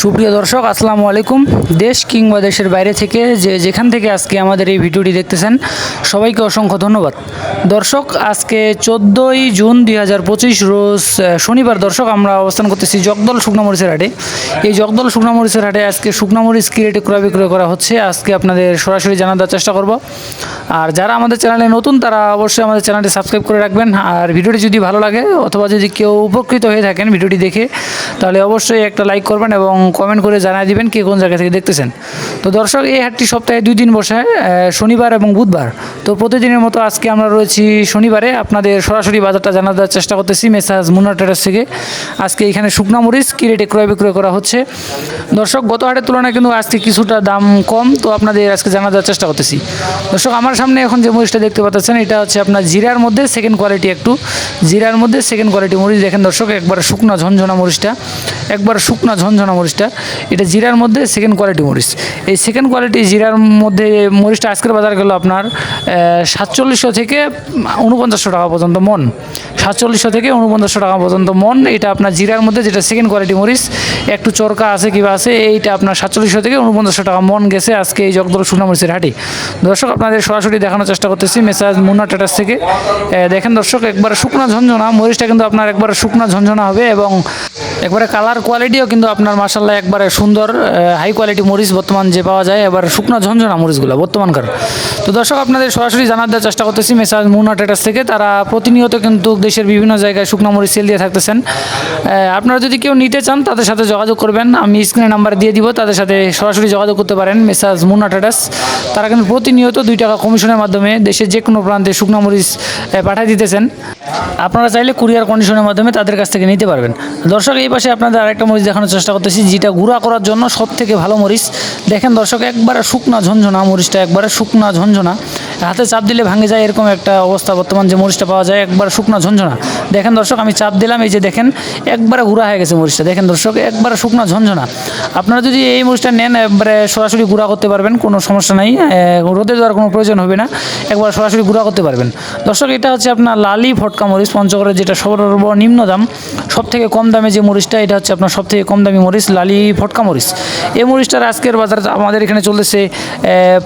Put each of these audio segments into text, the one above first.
সুপ্রিয় দর্শক, আসসালামু আলাইকুম। দেশ কিংবা দেশের বাইরে থেকে যে যেখান থেকে আজকে আমাদের এই ভিডিওটি দেখতেছেন, সবাইকে অসংখ্য ধন্যবাদ। দর্শক, আজকে চোদ্দোই জুন দুই হাজার পঁচিশ রোজ শনিবার দর্শক, আমরা অবস্থান করতেছি জগদল শুকনামরিচের হাটে। এই জগদল শুকনামরিচের হাটে আজকে শুকনামরিচ কি ক্রয় বিক্রয় করা হচ্ছে। আজকে আপনাদের সরাসরি জানার দেওয়ার চেষ্টা করব। আর যারা আমাদের চ্যানেলে নতুন, তারা অবশ্যই আমাদের চ্যানেলটি সাবস্ক্রাইব করে রাখবেন। আর ভিডিওটি যদি ভালো লাগে, অথবা যদি কেউ উপকৃত হয়ে থাকেন ভিডিওটি দেখে তাহলে অবশ্যই একটা লাইক করবেন এবং কমেন্ট করে জানিয়ে দিবেন কে কোন জায়গা থেকে দেখতেছেন। তো দর্শক, এই হাটটি সপ্তাহে দুই দিন বসে শনিবার এবং বুধবার। তো প্রতিদিনের মতো আজকে আমরা রয়েছি শনিবারে। আপনাদের সরাসরি বাজারটা জানা দেওয়ার চেষ্টা করতেছি মেসাজ মুন্না ট্রেডার্স থেকে। আজকে এখানে শুকনা মরিচ কী রেটে ক্রয় বিক্রয় করা হচ্ছে। দর্শক, গত হাটের তুলনায় কিন্তু আজকে কিছুটা দাম কম, তো আপনাদের আজকে জানা দেওয়ার চেষ্টা করতেছি। দর্শক, আমার সামনে এখন যে মরিচটা দেখতে পাচ্ছেন, এটা হচ্ছে আপনার জিরার মধ্যে সেকেন্ড কোয়ালিটি একটু। জিরার মধ্যে সেকেন্ড কোয়ালিটি মরিচ। দেখেন দর্শক, একবার শুকনা ঝনঝনা মরিচটা। একবার শুকনা ঝনঝনা মরিচটা। এটা জিরার মধ্যে সেকেন্ড কোয়ালিটি মরিচ। এই সেকেন্ড কোয়ালিটি জিরার মধ্যে মরিচটা আজকের বাজার গেল আপনার সাতচল্লিশশো থেকে উনপঞ্চাশশো টাকা পর্যন্ত মন। সাতচল্লিশশো থেকে উনপঞ্চাশশো টাকা পর্যন্ত মন। এটা আপনার জিরার মধ্যে যেটা সেকেন্ড কোয়ালিটি মরিচ, একটু চরকা আছে কিবা আছে, এইটা আপনার সাতচল্লিশশো থেকে উনপঞ্চাশশো টাকা মন গেছে আজকে এই জগদল শুকনা মরিচের হাটে। দর্শক, আপনাদের সরাসরি দেখানোর চেষ্টা করতেছি মেসাজ মুন্না টাটাস থেকে। দেখেন দর্শক, একবার শুকনা ঝনঝনা, মরিচটা কিন্তু আপনার একবার শুকনা ঝনঝনা হবে এবং একবারে কালার কোয়ালিটিও কিন্তু আপনার মাসাল্লাহ একবারে সুন্দর হাই কোয়ালিটি মরিচ বর্তমান যে পাওয়া যায়, এবার শুকনা ঝঞ্ঝনা মরিচগুলো বর্তমানকার। তো দর্শক, আপনাদের সরাসরি জানার দেওয়ার চেষ্টা করতেছি, মেসাজ মুনা ট্রেডার্স থেকে। তারা প্রতিনিয়ত কিন্তু দেশের বিভিন্ন জায়গায় শুকনা মরিচ সেল দিয়ে থাকতেছেন। আপনারা যদি কেউ নিতে চান, তাদের সাথে যোগাযোগ করবেন। আমি স্ক্রিনে নাম্বার দিয়ে দিব, তাদের সাথে সরাসরি যোগাযোগ করতে পারেন, মেসাজ মুনা ট্রেডার্স। তারা কিন্তু প্রতিনিয়ত দুই টাকা কমিশনের মাধ্যমে দেশের যে কোনো প্রান্তে শুকনা মরিচ পাঠিয়ে দিতেছেন। আপনারা চাইলে কুরিয়ার কন্ডিশনের মাধ্যমে তাদের কাছ থেকে নিতে পারবেন। দর্শক, এই পাশে আপনাদের আরেকটা মরিচ দেখানোর চেষ্টা করতেছি, যেটা গুঁড়া করার জন্য সব থেকে ভালো মরিচ। দেখেন দর্শক, একবারে শুকনা ঝনঝনা মরিচটা, একবারে শুকনা ঝনঝনা। হাতে চাপ দিলে ভাঙে যায় এরকম একটা অবস্থা। বর্তমান যে মরিচটা পাওয়া যায়, একবার শুকনা ঝনঝনা। দেখেন দর্শক, আমি চাপ দিলাম, এই যে দেখেন, একবারে গুঁড়া হয়ে গেছে মরিচটা। দেখেন দর্শক, একবারে শুকনা ঝনঝনা। আপনারা যদি এই মরিচটা নেন, একবারে সরাসরি গুঁড়া করতে পারবেন, কোনো সমস্যা নাই। রোদে দেওয়ার কোনো প্রয়োজন হবে না। একবার সরাসরি গুঁড়া করতে পারবেন। দর্শক, এটা হচ্ছে আপনার লালি ফটকা মরিচ পঞ্চগড়ের যেটা সর্বনিম্ন দাম। সব থেকে কম দামে যে মরিচটা, এটা হচ্ছে আপনার সব থেকে কম দামি মরিচ, লালি ফটকা মরিচ। এই মরিচটার আজকের বাজার আমাদের এখানে চলতেছে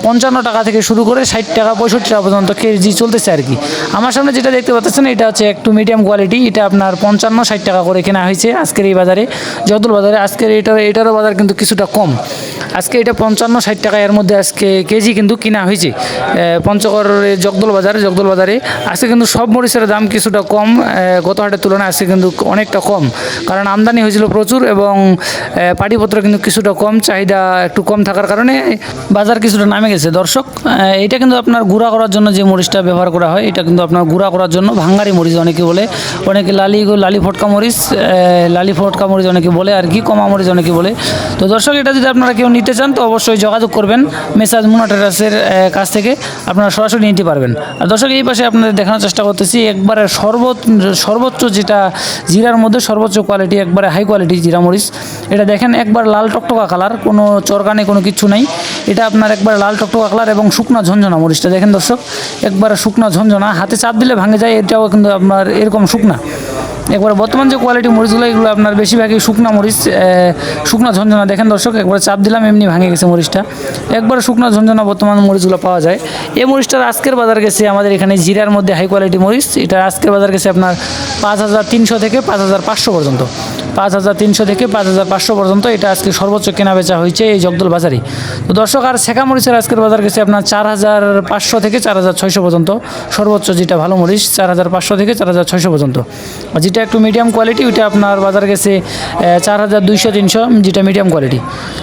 পঞ্চান্ন টাকা থেকে শুরু করে ষাট টাকা, পঁয়ষট্টি টাকা পর্যন্ত কেজি চলতেছে আর কি। আমার সামনে যেটা দেখতে পাচ্ছেন, এটা হচ্ছে একটু মিডিয়াম কোয়ালিটি এটা আপনার পঞ্চান্ন, ষাট টাকা করে কেনা হয়েছে আজকের এই বাজারে জগদল বাজারে, আজকের এটার, এটারও বাজার কিন্তু কিছুটা কম। আজকে এটা পঞ্চান্ন, ষাট টাকা এর মধ্যে আজকে কেজি কিন্তু কিনা হয়েছে পঞ্চগড়ের জগদল বাজারে জগদল বাজারে আজকে কিন্তু সব মরিচের দাম কিছুটা কম গত হাটের তুলনায় আজকে কিন্তু অনেকটা কম। কারণ আমদানি হয়েছিল প্রচুর এবং পাটিপত্র কিন্তু কিছুটা কম চাহিদা একটু কম থাকার কারণে বাজার কিছুটা নামে গেছে। দর্শক এটা কিন্তু আপনার গুঁড়া করার জন্য যে মরিচটা ব্যবহার করা হয় এটা কিন্তু আপনার গুঁড়া করার জন্য ভাঙ্গারি মরিচ অনেকে বলে। অনেকে লালি লালি ফটকা মরিচ লালি ফটকা মরিচ অনেকে বলে আর কি কমা মরিচ অনেকে বলে। তো দর্শক এটা যদি আপনারা কেউ নিতে চান তো অবশ্যই যোগাযোগ করবেন মেসাজ মুনা ট্রেডার্সের এ, কাছ থেকে। আপনারা সরাসরি নিতে পারবেন। আর দর্শক এই পাশে আপনাদের দেখানোর চেষ্টা করতেছি একবারে সর্বোচ্চ সর্বোচ্চ যেটা জিরার মধ্যে সর্বোচ্চ কোয়ালিটি একবারে হাই কোয়ালিটি জিরা মরিচ। এটা দেখেন একবার লাল টকটকা কালার কোনো চরকানে কোনো কিছু নাই। এটা আপনার একবার লাল টকটকা কালার এবং শুকনা ঝঞ্ঝনা মরিচটা। দেখেন দর্শক, একবারে শুকনা ঝঞ্ঝনা হাতে চাপ দিলে ভাঙে যায়, এটাও কিন্তু আপনার এরকম শুকনা। একবার বর্তমান যে কোয়ালিটি মরিচগুলো, এগুলো আপনার বেশিরভাগই শুকনো মরিচ শুকনো ঝঞ্ঝনা দেখেন দর্শক, একবার চাপ দিলাম, এমনি ভাঙে গেছে মরিচটা। একবার শুকনো ঝঞ্ঝনা বর্তমান মরিচগুলো পাওয়া যায়। এই মরিচটার আজকের বাজার গেছে আমাদের এখানে জিরার মধ্যে হাই কোয়ালিটি মরিচ। এটা আজকের বাজার গেছে আপনার পাঁচ হাজার তিনশো থেকে পাঁচ হাজার পাঁচশো পর্যন্ত। পাঁচ হাজার তিনশো থেকে পাঁচ হাজার পাঁচশো পর্যন্ত এটা আজকে সর্বোচ্চ কেনা বেচা হয়েছে এই জগদল বাজারে। তো দর্শক, আর শেখা মরিচের আজকের বাজার গেছে আপনার চার হাজার পাঁচশো থেকে চার হাজার ছয়শো পর্যন্ত। সর্বোচ্চ যেটা ভালো মরিচ, চার হাজার পাঁচশো থেকে চার হাজার ছয়শো পর্যন্ত। যেটা একটু মিডিয়াম কোয়ালিটি ওইটা আপনার বাজার গেছে চার হাজার দুইশো তিনশো, যেটা মিডিয়াম কোয়ালিটি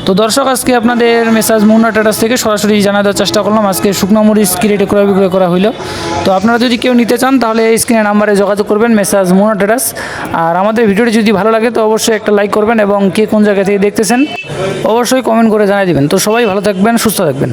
তো দর্শক, আজকে আপনাদের মেসাজ মুন্না টাটাস থেকে সরাসরি জানা দেওয়ার চেষ্টা করলাম। আজকে শুকনো মরিচ কি রেটে ক্রয় বিক্রয় করা হইল। তো আপনারা যদি কেউ নিতে চান, তাহলে স্ক্রিনে নাম্বারে যোগাযোগ করবেন মেসাজ মুন্না টাটাস আর আমাদের ভিডিওটি যদি ভালো লাগে তো অবশ্যই একটা লাইক করবেন এবং কে কোন জায়গা থেকে দেখতেছেন, অবশ্যই কমেন্ট করে জানিয়ে দেবেন। তো সবাই ভালো থাকবেন, সুস্থ থাকবেন।